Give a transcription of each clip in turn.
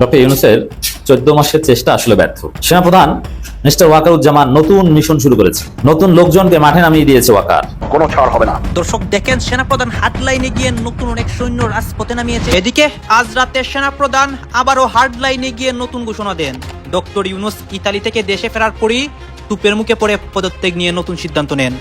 Doctor ইউনুসের চোদ্দ মাসের চেষ্টা আসলে ব্যর্থ। সেনাপ্রধান মিস্টার ওয়াকারুজ্জামান নতুন মিশন শুরু করেছে নতুন লোকজনকে মাঠে নামিয়ে দিয়েছে ওয়াকার। কোনো ছাড় হবে না। দর্শক দেখেন সেনাপ্রধান হার্ডলাইনে গিয়ে নতুন অনেক সৈন্য রাজপথে নামিয়েছে। এদিকে আজ রাতে সেনাপ্রধান আবারও হার্ডলাইনে গিয়ে নতুন ঘোষণা দেন। ডক্টর ইউনুস ইতালি থেকে দেশে ফেরার পরই তুপের মুখে পড়ে পদত্যাগ নিয়ে নতুন সিদ্ধান্ত নেন।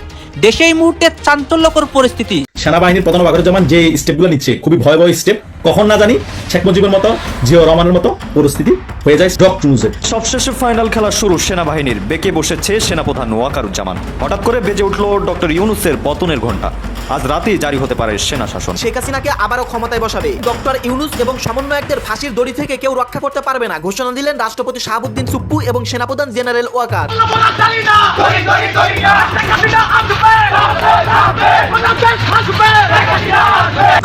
দেশে এই মুহূর্তে চাঞ্চল্যকর পরিস্থিতি। সেনাবাহিনীর প্রধান বাগরুজ্জামান যে স্টেপগুলো নিচ্ছে খুবই ভয়াবহ স্টেপ কখন না জানি শেখ মুজিবের মতো জিও রহমানের মতো পরিস্থিতি হয়ে যায় ডক চুজের সবশেষে ফাইনাল খেলা শুরু সেনাবাহিনীর বেঁকে বসেছে সেনাপ্রধান ওয়াকারুজ্জামান হঠাৎ করে বেজে উঠল ডক্টর ইউনুসের পতনের ঘণ্টা আজ রাতেই জারি হতে পারে সেনা শাসন শেখ হাসিনাকে আবারও ক্ষমতায় বসাবে ডক্টর ইউনুস এবং সমন্বয়কদের ফাঁসির দড়ি থেকে কেউ রক্ষা করতে পারবে না ঘোষণা দিলেন রাষ্ট্রপতি শাহাবুদ্দিন সুপ্পু এবং সেনাপ্রধান জেনারেল ওয়াকার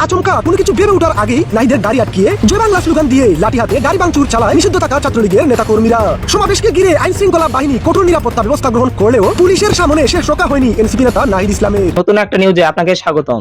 আচমকা, কোনো কিছু ভেবে ওঠার আগেই নাইদের গাড়ি আটকিয়ে জয় বাংলা স্লোগান দিয়ে লাঠি হাতে গাড়ি ভাঙচুর চালায় নিষিদ্ধ থাকা ছাত্রলীগের নেতা কর্মীরা সমাবেশকে ঘিরে আইন শৃঙ্খলা বাহিনী কঠোর নিরাপত্তা ব্যবস্থা গ্রহণ করলেও পুলিশের সামনে শেষ শোকা হয়নি এনসিপি নেতা নাহিদ ইসলামের। নতুন একটা নিউজে আপনাকে স্বাগতম।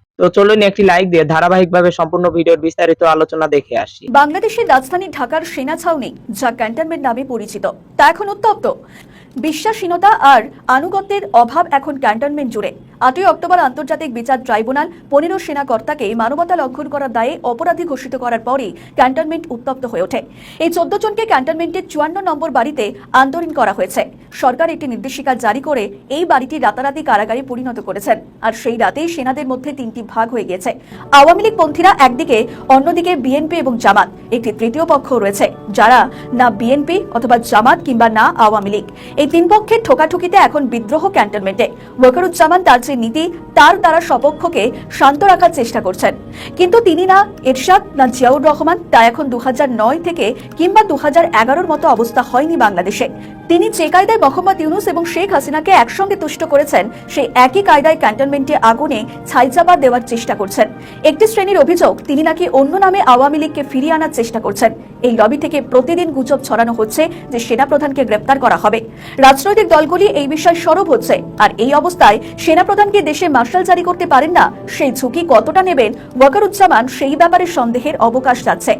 তো চলুন একটি লাইক দিয়ে ধারাবাহিকভাবে সম্পূর্ণ ভিডিওর বিস্তারিত আলোচনা দেখে আসি। বাংলাদেশের রাজধানী ঢাকার সেনা ছাউনি, যা ক্যান্টনমেন্ট নামে পরিচিত, তা এখন উত্তপ্ত। বিশ্বাসীনতা আর আনুগত্যের অভাব এখন ক্যান্টনমেন্ট জুড়ে। আটই অক্টোবর আন্তর্জাতিক বিচার ট্রাইব্যুনাল পনেরো সেনাকর্তাকে মানবতা লঙ্ঘন করার দায়ে অপরাধী ঘোষিত করার পরই ক্যান্টনমেন্ট উত্তপ্ত হয়ে ওঠে। এই চোদ্দ জনকে ক্যান্টনমেন্টের চুয়ান্ন নম্বর বাড়িতে আন্দোলন করা হয়েছে। সরকার একটি নির্দেশিকা জারি করে এই বাড়িটি রাতারাতি কারাগারে পরিণত করেছেন। আর সেই রাতেই সেনাদের মধ্যে তিনটি ভাগ হয়ে গিয়েছে। আওয়ামী লীগ পন্থীরা একদিকে, অন্যদিকে বিএনপি এবং জামাত। একটি তৃতীয় পক্ষ রয়েছে, যারা না বিএনপি অথবা জামাত কিংবা না আওয়ামী লীগ। এই তিন পক্ষের ঠোকাঠুকিতে এখন বিদ্রোহ ক্যান্টনমেন্টে। ওয়াকারুজ্জামান তার যে নীতি তার দ্বারা সপক্ষকে শান্ত রাখার চেষ্টা করছেন। কিন্তু তিনি না এরশাদ, না জিয়াউর রহমান, তা এখন দু থেকে কিংবা দু এগারোর মতো অবস্থা হয়নি বাংলাদেশে। তিনি যে কায়দায় মোহাম্মদ ইউনুস এবং শেখ হাসিনাকে একসঙ্গে তুষ্ট করেছেন, সেই একই কায়দায় ক্যান্টনমেন্টে আগুনে ছাইচাপা দেওয়ার চেষ্টা করছেন। একটি শ্রেণির অভিযোগ, তিনি নাকি অন্য নামে আওয়ামী লীগকে ফিরিয়ে আনার চেষ্টা করছেন। এই লবি থেকে প্রতিদিন গুজব ছড়ানো হচ্ছে যে সেনাপ্রধানকে গ্রেপ্তার করা হবে। রাজনৈতিক দলগুলি এই বিষয়ে সরব হচ্ছে, আর এই অবস্থায় সেনাপ্রধানকে দেশে মার্শাল জারি করতে পারেন না, সেই ঝুঁকি কতটা নেবেন? ওয়াকারুজ্জামান সেই ব্যাপারে সন্দেহের অবকাশ যাচ্ছে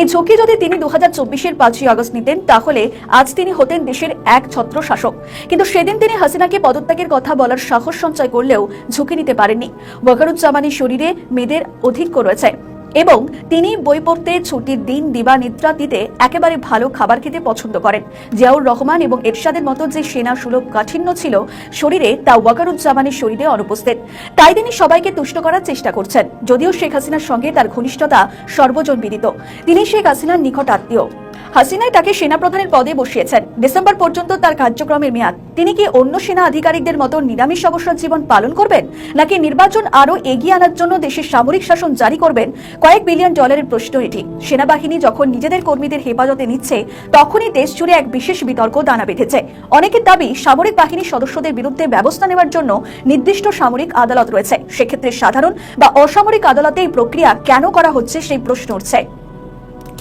এই ঝুঁকি যদি তিনি দু হাজার চব্বিশের পাঁচই আগস্ট নিতেন, তাহলে আজ তিনি হতেন দেশের এক ছত্র শাসক। কিন্তু সেদিন তিনি হাসিনাকে পদত্যাগের কথা বলার সাহস সঞ্চয় করলেও ঝুঁকি নিতে পারেননি। ওয়াকারুজ্জামানের শরীরে মেয়েদের অধিক্য রয়েছে। এবং তিনি বই পড়তে ছুটির দিন দিবা নিদ্রা দিতে একেবারে ভালো খাবার খেতে পছন্দ করেন। জিয়াউর রহমান এবং এরশাদের মতো যে সেনা সুলভ কাঠিন্য ছিল, শরীরে তা ওয়াকারুজ্জামানের শরীরে অনুপস্থিত। তাই তিনি সবাইকে তুষ্ট করার চেষ্টা করছেন, যদিও শেখ হাসিনার সঙ্গে তার ঘনিষ্ঠতা সর্বজন বিদিত তিনি শেখ হাসিনার নিকট আত্মীয়। হাসিনাই তাকে সেনাপ্রধানের পদে বসিয়েছেন। ডিসেম্বর পর্যন্ত তার কার্যক্রমের মেয়াদ। তিনি কি অন্য সেনা আধিকারিকদের মতো নিরামিষ অবসর জীবন পালন করবেন, নাকি নির্বাচন আরও এগিয়ে আনার জন্য দেশের সামরিক শাসন জারি করবেন? কয়েক বিলিয়ন ডলারের প্রশ্ন এটি। সেনাবাহিনী যখন নিজেদের কর্মীদের হেফাজতে নিচ্ছে, তখনই দেশ জুড়ে এক বিশেষ বিতর্ক দানা বেঁধেছে। অনেকের দাবি, সামরিক বাহিনীর সদস্যদের বিরুদ্ধে ব্যবস্থা নেওয়ার জন্য নির্দিষ্ট সামরিক আদালত রয়েছে। সেক্ষেত্রে সাধারণ বা অসামরিক আদালতে এই প্রক্রিয়া কেন করা হচ্ছে সেই প্রশ্ন উঠছে।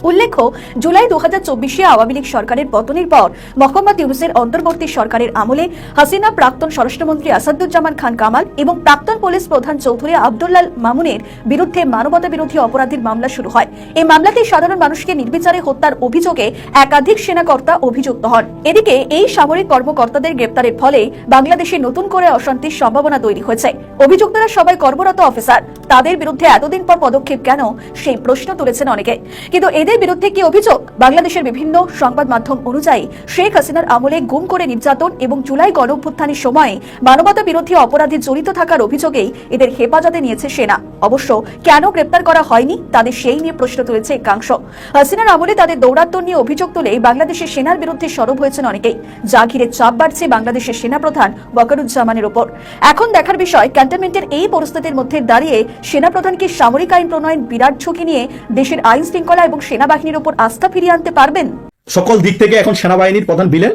উল্লেখ্য, জুলাই দু হাজার চব্বিশে আওয়ামী লীগ সরকারের পতনের পর মোহাম্মদ ইউনুসের অন্তর্বর্তী সরকারের আমলে হাসিনা প্রাক্তন স্বরাষ্ট্রমন্ত্রী আসাদুজ্জামান খান কামাল এবং প্রাক্তন পুলিশ প্রধান চৌধুরী আবদুল্লাল মামুনের বিরুদ্ধে মানবতা বিরোধী অপরাধের মামলা শুরু হয়। এই মামলাতে সাধারণ মানুষকে নির্বিচারে হত্যার অভিযোগে একাধিক সেনাকর্তা অভিযুক্ত হন। এদিকে এই সামরিক কর্মকর্তাদের গ্রেপ্তারের ফলে বাংলাদেশে নতুন করে অশান্তির সম্ভাবনা তৈরি হয়েছে। অভিযুক্তরা সবাই কর্মরত অফিসার। তাদের বিরুদ্ধে এতদিন পর পদক্ষেপ কেন? সেই প্রশ্ন তুলেছেন অনেকে। কিন্তু এদের বিরুদ্ধে কি অভিযোগ? বাংলাদেশের বিভিন্ন সংবাদ মাধ্যম অনুযায়ী শেখ হাসিনার আমলে গুম করে নির্যাতন এবং জুলাই গণঅভ্যুত্থানের সময় মানবতা বিরোধী অপরাধে জড়িত থাকার অভিযোগেই এদের হেফাজতে নিয়েছে সেনা। অবশ্য কেন গ্রেপ্তার করা হয়নি? তাদের সেই নিয়ে প্রশ্ন তুলেছে একাংশ। হাসিনার আমলে তাদের দৌরাত্ম্য নিয়ে অভিযোগ তুলে বাংলাদেশের সেনার বিরুদ্ধে সরব হয়েছেন অনেকেই। যা ঘিরে চাপ বাড়ছে বাংলাদেশের সেনাপ্রধান ওয়াকারুজ্জামানের ওপর। এখন দেখার বিষয়, ক্যান্টনমেন্টের এই পরিস্থিতির মধ্যে দাঁড়িয়ে সেনাপ্রধানকে সামরিক আইন প্রণয়ন বিরাট ঝুঁকি নিয়ে দেশের আইন শৃঙ্খলা এবং সেনাবাহিনীর ওপর আস্থা ফিরিয়ে আনতে পারবেন। সকল দিক থেকে এখন সেনাবাহিনীর প্রধান বিলেন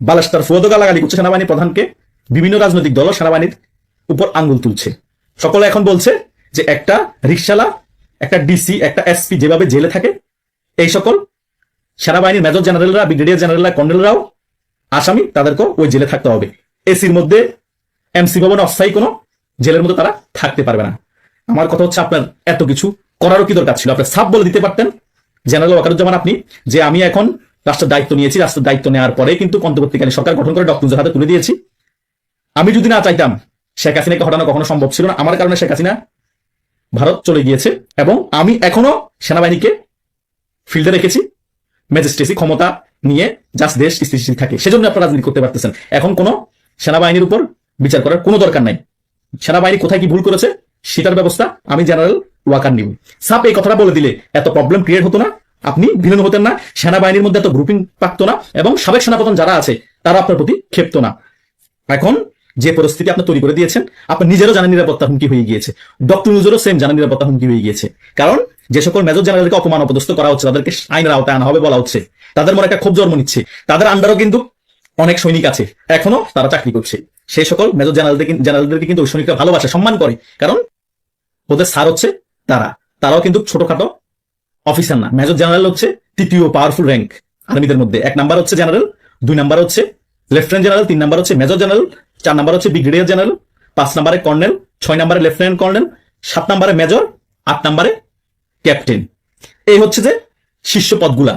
বালাস্টার ফুয়াদো গালাগালি করছে সেনাবাহিনী প্রধানকে। বিভিন্ন রাজনৈতিক দল সেনাবাহিনীর উপর আঙ্গুল তুলছে। সকলে এখন বলছে যে একটা রিক্সালা একটা ডিসি, একটা এসপি যেভাবে জেলে থাকে, এই সকল সেনাবাহিনীর মেজর জেনারেলরা, ব্রিগেডিয়ার জেনারেলরা কর্নেলরাও আসামি, তাদেরকেও ওই জেলে থাকতে হবে। এসির মধ্যে এমসি ভবনে অস্থায়ী কোনো জেলের মধ্যে তারা থাকতে পারবে না। আমার কথা হচ্ছে আপনার এত কিছু করারও কি দরকার ছিল? আপনার সাপ বলে দিতে পারতেন জেনারেল ওয়াকারুজ্জামান, আপনি, যে আমি এখন রাষ্ট্রের দায়িত্ব নিয়েছি, রাষ্ট্রের দায়িত্ব নেওয়ার পরে কিন্তু অন্তর্বর্তীকালীন সরকার গঠন করে ডক্টর হাতে তুলে দিয়েছি। আমি যদি না চাইতাম শেখ হাসিনাকে হটানো কখনো সম্ভব ছিল না। আমার কারণে শেখ হাসিনা ভারত চলে গিয়েছে এবং আমি এখনও সেনাবাহিনীকে ফিল্ডে রেখেছি, ম্যাজিস্ট্রেসি ক্ষমতা নিয়ে জাস্ট দেশ স্থিতিশীল থাকে। সেজন্য আপনারা রাজনীতি করতে পারতেছেন। এখন কোনো সেনাবাহিনীর উপর বিচার করার কোনো দরকার নাই। সেনাবাহিনী কোথায় কি ভুল করেছে, সেটার ব্যবস্থা আমি জেনারেল ওয়াকার নিব সাপ এই কথাটা বলে দিলে, এত প্রবলেম ক্রিয়েট হতো না? আপনি ভিলেন হতেন না, সেনাবাহিনীর মধ্যে এত গ্রুপিং পাকতো না, এবং সাবেক সেনাপ্রধান যারা আছে, তারা আপনার প্রতি ক্ষেপ্ত না। এখন যে পরিস্থিতি আপনি তৈরি করে দিয়েছেন, আপনি নিজেরও জানেন নিরাপত্তা হুমকি হয়ে গিয়েছে। ডক্টর নিউজেরও সেম জানেন নিরাপত্তা হুমকি হয়ে গিয়েছে। কারণ যে সকল মেজর জেনারেলকে অপমান অপদস্থ করা হচ্ছে, তাদেরকে আইনের আওতায় আনা হবে বলা হচ্ছে। তাদের মনে একটা ক্ষোভ জন্ম নিচ্ছে। তাদের আন্ডারও কিন্তু অনেক সৈনিক আছে। এখনও তারা চাকরি করছে। সেই সকল মেজর জেনারেলদের জেনারেলদেরকে কিন্তু ওই সৈনিকরা ভালোবাসে, সম্মান করে। কারণ ওদের স্যার হচ্ছে তারা। তারাও কিন্তু ছোটখাটো অফিসার না। মেজর জেনারেল হচ্ছে তৃতীয় পাওয়ারফুল র্যাঙ্ক আর্মিদের মধ্যে। এক নাম্বার হচ্ছে জেনারেল দুই নাম্বার হচ্ছে লেফটেন্যান্ট জেনারেল তিন নাম্বার হচ্ছে মেজর জেনারেল চার নাম্বার হচ্ছে ব্রিগেডিয়ার জেনারেল পাঁচ নাম্বারে কর্নেল ছয় নাম্বারে লেফটেন্যান্ট কর্নেল সাত নাম্বারে মেজর আট নাম্বারে ক্যাপ্টেন এই হচ্ছে যে শীর্ষ পদগুলা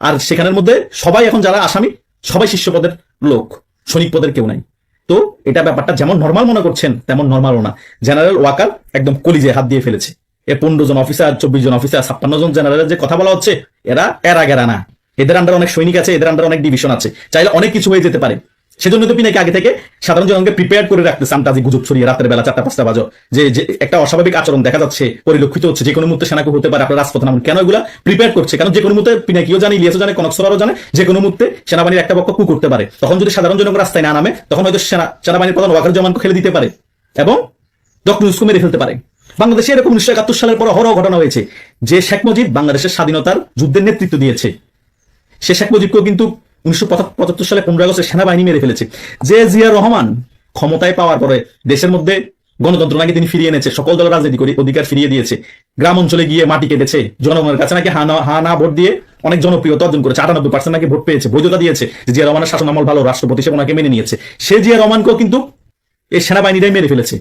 আর সেখানের মধ্যে সবাই এখন যারা আসামি, সবাই শীর্ষ পদের লোক। সৈনিক পদের কেউ নাই। তো এটা ব্যাপারটা যেমন নর্মাল মনে করছেন, তেমন নর্মালও না। জেনারেল ওয়াকার একদম কলিজে হাত দিয়ে ফেলেছে। এ পনেরো জন অফিসার চব্বিশ জন অফিসার ছাপ্পান্ন জন জেনারেলের যে কথা বলা হচ্ছে, এরা এরা গেরা না। এদের আন্ডার অনেক সৈনিক আছে, এদের আন্ডার অনেক ডিভিশন আছে। চাইলে অনেক কিছু হয়ে যেতে পারে। সেজন্য তো পিনাকে আগে থেকে সাধারণ জনকে প্রিপেয়ার করে রাখতে সামটাজি গুজব ছড়িয়ে রাতের বেলা চারটা, পাঁচটা বাজো। যে একটা অস্বাভাবিক আচরণ দেখা যাচ্ছে, পরিলক্ষিত হচ্ছে যে কোনো মুহূর্তে সেনাকে হতে পারে, আপনার রাজপথ নামন। কেন এগুলা প্রিপেয়ার করছে? কারণ যে কোনো মুহূর্তে পিনাকিও জানে, ইলিয়াসও জানে কনকসরারও জানে যে কোনো মুহূর্তে সেনাবাহিনীর একটা পক্ষ কু করতে পারে। তখন যদি সাধারণ জনগণ রাস্তায় না নামে, তখন হয়তো সেনা, সেনাবাহিনীর প্রধান ওয়াকার জমানকে খেলে দিতে পারে। এবং ডক্টর ইউসুফ মেরে ফেলতে পারে। বাংলাদেশে এরকম উনিশশো একাত্তর সালের পর হরহ ঘটনা হয়েছে। যে শেখ মুজিব বাংলাদেশের স্বাধীনতার যুদ্ধের নেতৃত্ব দিয়েছে। সে শেখ মুজিবকেও কিন্তু উনিশশো পঁচাত্তর সালে পনেরো আগস্টে সেনাবাহিনী মেরে ফেলেছে। যে জিয়া রহমান ক্ষমতায় পাওয়ার পরে দেশের মধ্যে গণতন্ত্র নাকি তিনি ফিরিয়ে এনেছে, সকল দল রাজনীতি করে অধিকার ফিরিয়ে দিয়েছে। গ্রাম অঞ্চলে গিয়ে মাটি কেটেছে, জনগণের কাছে নাকি হা না ভোট দিয়ে অনেক জনপ্রিয়তা অর্জন করেছে, আটানব্বই পার্সেন্ট নাকি ভোট পেয়েছে, বৈধতা দিয়েছে। জিয়া রহমানের শাসন আমল ভালো, রাষ্ট্রপতি হিসেবে ওনাকে মেনে নিয়েছে। সে জিয়া রহমানকেও কিন্তু এই সেনাবাহিনীরাই মেরে ফেলেছে।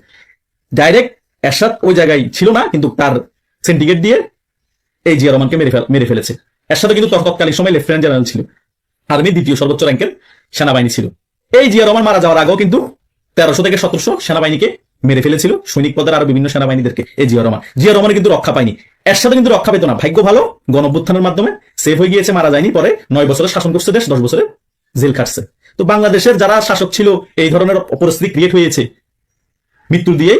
ডাইরেক্ট এরশাদ ওই জায়গায় ছিল না, কিন্তু তার সিন্ডিকেট দিয়ে এই জিয়া রহমানকে মেরে মেরে ফেলেছে। এরশাদও কিন্তু তৎকালীন সময় লেফটেন্যান্ট জেনারেল ছিল। আর্মি দ্বিতীয় সর্বোচ্চ র্যাঙ্কের সেনাবাহিনী ছিল। এই জিয়া রহমান মারা যাওয়ার আগেও কিন্তু তেরোশো থেকে সতেরোশো সেনাবাহিনীকে মেরে ফেলেছিল। সৈনিক পদের আরও বিভিন্ন সেনাবাহিনীদেরকে এই জিয়া রহমান। জিয়া রহমান কিন্তু রক্ষা পায়নি। এর সাথে কিন্তু রক্ষা পেত না। ভাগ্য ভালো গণঅভ্যুত্থানের মাধ্যমে সেভ হয়ে গিয়েছে, মারা যায়নি। পরে নয় বছরের শাসন করছে দেশ, দশ বছরে জেল খাটছে। তো বাংলাদেশের যারা শাসক ছিল, এই ধরনের পরিস্থিতি ক্রিয়েট হয়েছে। মৃত্যু দিয়ে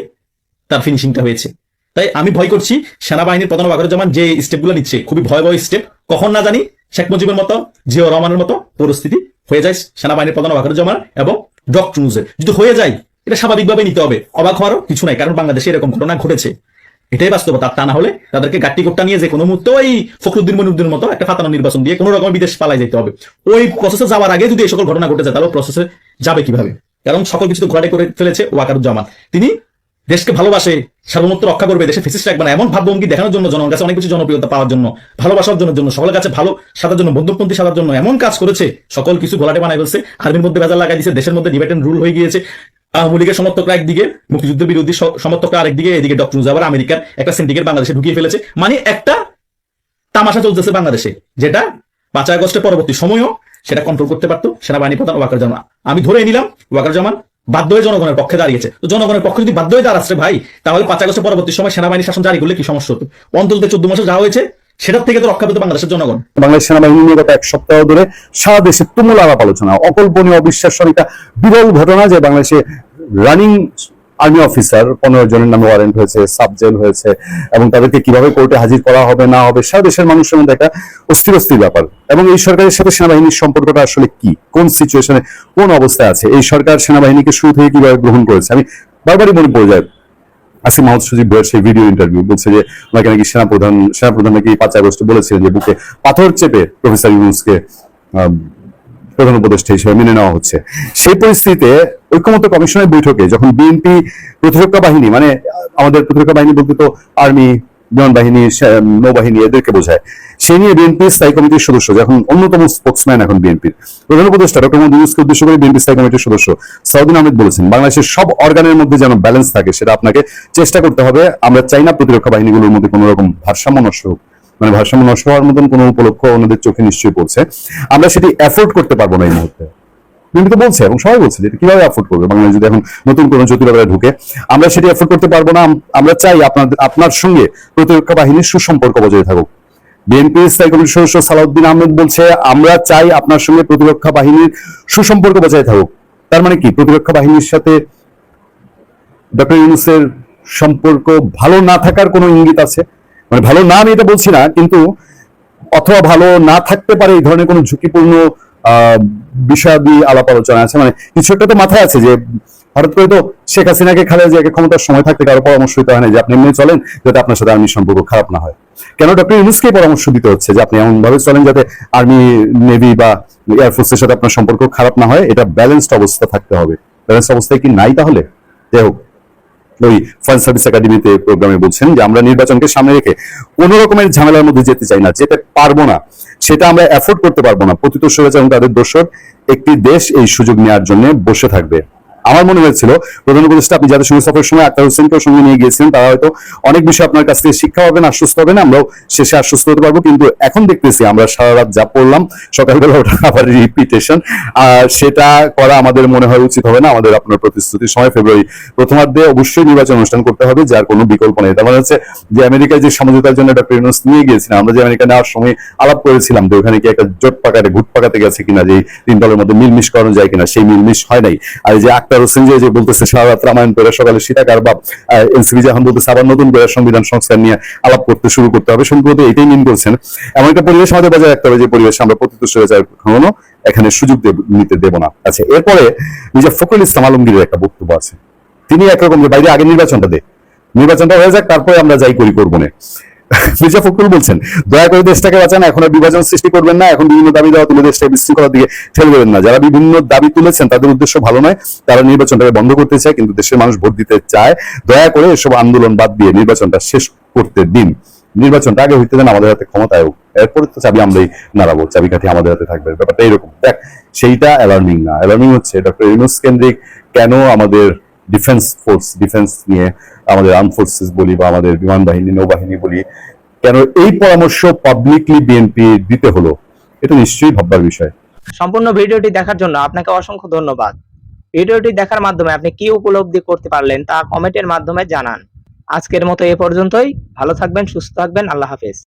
তার ফিনিশিংটা হয়েছে। তাই আমি ভয় করছি সেনাবাহিনীর প্রধান ওয়াকারুজ্জামান যে স্টেপগুলো নিচ্ছে, খুবই ভয়াবহ স্টেপ কখন না জানি শেখ মুজিবের মতো জিয়া রহমানের মতো পরিস্থিতি হয়ে যায় সেনাবাহিনীর প্রধান ওয়াকারুজ্জামান এবং ডক্টর নিউজের যদি হয়ে যায়, এটা স্বাভাবিকভাবে নিতে হবে। অবাক হওয়ারও কিছু নাই, কারণ বাংলাদেশে এরকম ঘটনা ঘটেছে। এটাই বাস্তবতা, তা না হলে তাদেরকে গাট্টি কোট্টা নিয়ে যে কোনো মুহূর্তে ওই ফখরুদ্দিন মনুদ্দিন মতো একটা ফাতানো নির্বাচন দিয়ে কোনো রকম বিদেশ পালাই যেতে হবে। ওই প্রসেসে যাওয়ার আগে যদি এই সকল ঘটনা ঘটে যায়, তাহলে প্রসেসে যাবে কীভাবে? কারণ সকল কিছু তো ঘোরাটে করে ফেলেছে ওয়াকারুজ্জামান। তিনি দেশকে ভালোবাসে, সার্বভৌমত্ব রক্ষা করবে, দেশে ফেসিস রাখবে না। এমন ভাবভঙ্গি দেখানোর জন্য জনগণের কাছে অনেক কিছু জনপ্রিয়তা পাওয়ার জন্য ভালোবাসা অর্জনের জন্য সকলের কাছে ভালো সাদার জন্য, বন্ধুপন্থী সাদার জন্য এমন কাজ করেছে, সকল কিছু গোলাটে বানায় ফেলছে আর্মির মধ্যে ভেজাল লাগাই দিয়েছে দেশের মধ্যে ডিবেট রুল হয়ে গিয়েছে। আওয়ামী লীগের সমর্থকরা একদিকে, মুক্তিযুদ্ধের বিরোধী সমর্থকরা আরেকদিকে, এদিকে ডক্টর মুজাবার আমেরিকার একটা সিন্ডিকেট বাংলাদেশে ঢুকিয়ে ফেলেছে। মানে একটা তামাশা চলতেছে বাংলাদেশে, যেটা পাঁচ আগস্টের পরবর্তী সময়ও সেটা কন্ট্রোল করতে পারতো সেনাবাহিনী প্রধান ওয়াকার জামান আমি ধরে নিলাম ওয়াকার জামান বাধ্য হয়ে জনগণের পক্ষে দাঁড়িয়েছে। তো জনগণের পক্ষে যদি বাধ্য হয়ে দাঁড়াচ্ছে ভাই, তাহলে পাঁচ আগস্টের পরবর্তী সময় সেনাবাহিনী শাসন জারি করলে কি সমস্যা হতো? অন্তত চোদ্দ মাসে যা হয়েছে, সেটার থেকে তো রক্ষা পেতে বাংলাদেশের জনগণ। বাংলাদেশ সেনাবাহিনী নিয়ে গত এক সপ্তাহ ধরে সারা দেশে তুমুল আলাপ আলোচনা, অকল্পনীয় অবিশ্বাস্য একটা বিরল ঘটনা যে বাংলাদেশে রানিং আর্মি অফিসার, পনেরো জনের নামে ওয়ারেন্ট হয়েছে সাব জেল হয়েছে, এবং তাদেরকে কীভাবে কোর্টে হাজির করা হবে, না হবে, সারা দেশের মানুষের মধ্যে একটা অস্থির অস্থির ব্যাপার। এবং এই সরকারের সাথে সেনাবাহিনীর সম্পর্কটা আসলে কি? কোন সিচুয়েশনে কোন অবস্থায় আছে? এই সরকার সেনাবাহিনীকে শুরু থেকে কীভাবে গ্রহণ করেছে? আমি বারবারই মনে পড়ে যায় আসিম মাহমুদ সজিব বইয়ের সেই ভিডিও ইন্টারভিউ বলছে যে, ওনাকে নাকি সেনাপ্রধান সেনাপ্রধান নাকি পাঁচ আগস্ট বলেছিলেন যে, বুকে পাথর চেপে প্রফেসর ইউনুসকে প্রধান উপদেষ্টা হিসেবে মেনে নেওয়া হচ্ছে। সেই পরিস্থিতিতে ঐক্যমত্য কমিশনের বৈঠকে যখন বিএনপি প্রতিরক্ষা বাহিনী মানে আমাদের প্রতিরক্ষা বাহিনী বলতে তো আর্মি, বিমান বাহিনী নৌবাহিনী এদেরকে বোঝায়, সেই নিয়ে বিএনপি স্থায়ী কমিটির সদস্য, যখন অন্যতম স্পোক্সম্যান এখন বিএনপির, প্রধান উপদেষ্টা ডক্টর মোহাম্মদ ইউনুসকে উদ্দেশ্য করে বিএনপি স্থায়ী কমিটির সদস্য সাউদিন আহমেদ বলেছেন, বাংলাদেশের সব অর্গানের মধ্যে যেন ব্যালেন্স থাকে, সেটা আপনাকে চেষ্টা করতে হবে। আমরা চাই না প্রতিরক্ষা বাহিনীগুলোর মধ্যে কোনো রকম ভারসাম্য নষ্ট মানে ভারসাম্য নষ্ট হওয়ার মতন কোনো উপলক্ষ ওনাদের চোখে নিশ্চয়ই পড়ছে। আমরা সেটি অ্যাফোর্ড করতে পারব না এই মুহূর্তে। বিএনপি তো বলছে এবং সবাই বলছে যে কীভাবে অ্যাফোর্ড করবে? বাংলাদেশ যদি এখন নতুন কোনো ঢুকে, আমরা সেটি অ্যাফোর্ড করতে পারব না। আমরা চাই আপনার আপনার সঙ্গে প্রতিরক্ষা বাহিনীর সুসম্পর্ক বজায় থাকুক। বিএনপি স্থায়ী কমিটির সদস্য সালাউদ্দিন আহমেদ বলছে, আমরা চাই আপনার সঙ্গে প্রতিরক্ষা বাহিনীর সুসম্পর্ক বজায় থাকুক। তার মানে কি? প্রতিরক্ষা বাহিনীর সাথে ডক্টর ইউনুসের সম্পর্ক ভালো না থাকার কোনো ইঙ্গিত আছে? মানে ভালো না আমি এটা বলছি না, কিন্তু অথবা ভালো না থাকতে পারে এই ধরনের কোনো ঝুঁকিপূর্ণ বিষয়াদি আলাপ আলোচনা আছে। মানে কিছু একটা তো মাথায় আছে যে হঠাৎ করে তো শেখ হাসিনাকে খালেদা জিয়াকে ক্ষমতার সময় থাকতে কারও পরামর্শ দিতে হয় না যে আপনি এমনি চলেন, যাতে আপনার সাথে আর্মির সম্পর্ক খারাপ না হয়। কেন ডক্টর ইউনুসকে পরামর্শ দিতে হচ্ছে যে আপনি এমন ভাবে চলেন যাতে আর্মি, নেভি বা এয়ারফোর্সের সাথে আপনার সম্পর্ক খারাপ না হয়? এটা ব্যালেন্সড অবস্থা থাকতে হবে। ব্যালেন্সড অবস্থায় কি নাই তাহলে? যাই হোক। ওই ফরেন সার্ভিস একাডেমিতে প্রোগ্রামে বলছেন যে আমরা নির্বাচনকে সামনে রেখে কোন রকমের ঝামেলার মধ্যে যেতে চাই না, যেতে পারব না, সেটা আমরা অ্যাফোর্ড করতে পারব না। প্রতিত স্বৈরাচার এবং তাদের দোষর। একটি দেশ এই সুযোগ নেওয়ার জন্য বসে থাকবে। আমার মনে হয়েছিল, প্রধান উপদেষ্টা, আপনি যাদের সঙ্গে সফরের সময় আক্তার হোসেনকেও সঙ্গে নিয়ে গিয়েছিলেন, তারা হয়তো অনেক বিষয় আপনার কাছ থেকে শিক্ষা পাবেন, আশ্বস্ত হবেন, আমরাও শেষে আশ্বস্ত হতে পারব। কিন্তু এখন দেখতেছি, আমরা সারা রাত যা পড়লাম, সকালবেলা ওটা আবার রিপিটেশন আর সেটা করা আমাদের মনে হয় উচিত হবে না, আমাদের আপনার প্রতিশ্রুতির সময় ফেব্রুয়ারি প্রথমার্ধে অবশ্যই নির্বাচন অনুষ্ঠান করতে হবে, যার কোনো বিকল্প নেই। তার মানে হচ্ছে যে আমেরিকায় যে সমঝোতার জন্য একটা ইউনুস নিয়ে গিয়েছিলাম, আমরা যে আমেরিকা নেওয়ার সময় আলাপ করেছিলাম যে ওখানে কি একটা জোট পাকাতে, ঘুট পাকাতে গেছে কিনা, যে তিন দলের মধ্যে মিলমিশ করানো যায় কিনা, সেই মিলমিশ হয় নাই। আর যে আক্তার হোসেন যে বলতেছে রামায়ণ সকালে বা যখন বলতেছে, আবার নতুন সংবিধান সংস্কার নিয়ে আলাপ করতে শুরু করতে হবে। সম্ভবত এটাই মিন করছেন। এমন একটা পরিবেশ আমাদের বজায় রাখতে হবে, যে পরিবেশে আমরা প্রতিত সরে যাই কখনো এখানে সুযোগ নিতে দেব না। আচ্ছা এরপরে নিজে ফখরুল ইসলাম আলমগীরের একটা বক্তব্য আছে। তিনি একরকম যে, বাইরে আগে নির্বাচনটা দে। নির্বাচনটা হয়ে যাক, তারপরে আমরা যাই করি, করব না। মির্জা ফখরুল বলছেন, দয়া করে দেশটাকে বাঁচান, এখন বিভাজন সৃষ্টি করবেন না, এখন বিভিন্ন দাবি দেওয়া তুলে দেশটাকে বিশৃঙ্খলার দিকে ঠেলে দেবেন না। যারা বিভিন্ন দাবি তুলেছেন, তাদের উদ্দেশ্য ভালো নয়, তারা নির্বাচনটাকে বন্ধ করতে চায়, কিন্তু দেশের মানুষ ভোট দিতে চায়। দয়া করে এসব আন্দোলন বাদ দিয়ে নির্বাচনটা শেষ করতে দিন। নির্বাচনটা আগে হইতে দেন আমাদের হাতে ক্ষমতায় এরপরে তো চাবি আমরাই নাড়াবো, চাবিকাঠি আমাদের হাতে থাকবে। ব্যাপারটা এরকম। দেখ, সেইটা অ্যালার্মিং না। অ্যালার্মিং হচ্ছে ডক্টর ইউনুস কেন্দ্রিক কেন আমাদের ডিফেন্স ফোর্স ডিফেন্স নিয়ে আমাদের আর্ম ফোর্সেস বলি বা আমাদের বিমান বাহিনী, নৌবাহিনী বলি, কেন এই পরামর্শ পাবলিকলি বিএনপি দিতে হলো, এটা নিশ্চয়ই ভাববার বিষয়। সম্পূর্ণ ভিডিওটি দেখার জন্য আপনাকে অসংখ্য ধন্যবাদ। ভিডিওটি দেখার মাধ্যমে আপনি কি উপলব্ধি করতে পারলেন তা কমেন্টের মাধ্যমে জানান। আজকের মতো এ পর্যন্তই, ভালো থাকবেন, সুস্থ থাকবেন, আল্লাহ হাফেজ।